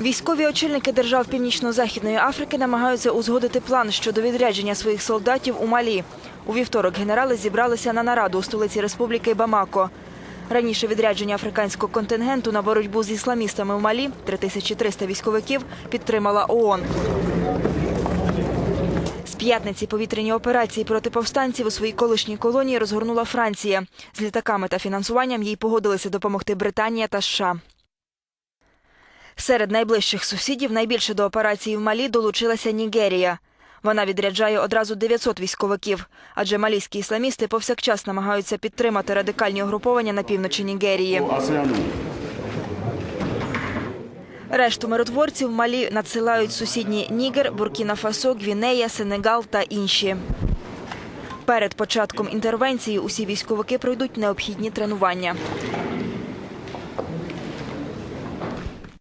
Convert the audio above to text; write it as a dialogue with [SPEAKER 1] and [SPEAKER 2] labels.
[SPEAKER 1] Військові очільники держав Північно-Західної Африки намагаються узгодити план щодо відрядження своїх солдатів у Малі. У вівторок генерали зібралися на нараду у столиці республіки Бамако. Раніше відрядження африканського контингенту на боротьбу з ісламістами в Малі 3300 військовиків підтримала ООН. З п'ятниці повітряні операції проти повстанців у своїй колишній колонії розгорнула Франція. З літаками та фінансуванням їй погодилися допомогти Британія та США. Серед найближчих сусідів найбільше до операції в Малі долучилася Нігерія. Вона відряджає одразу 900 військовиків, адже малійські ісламісти повсякчас намагаються підтримати радикальні угруповання на півночі Нігерії. Решту миротворців Малі надсилають сусідні Нігер, Буркіна-Фасо, Гвінея, Сенегал та інші. Перед початком інтервенції усі військовики пройдуть необхідні тренування.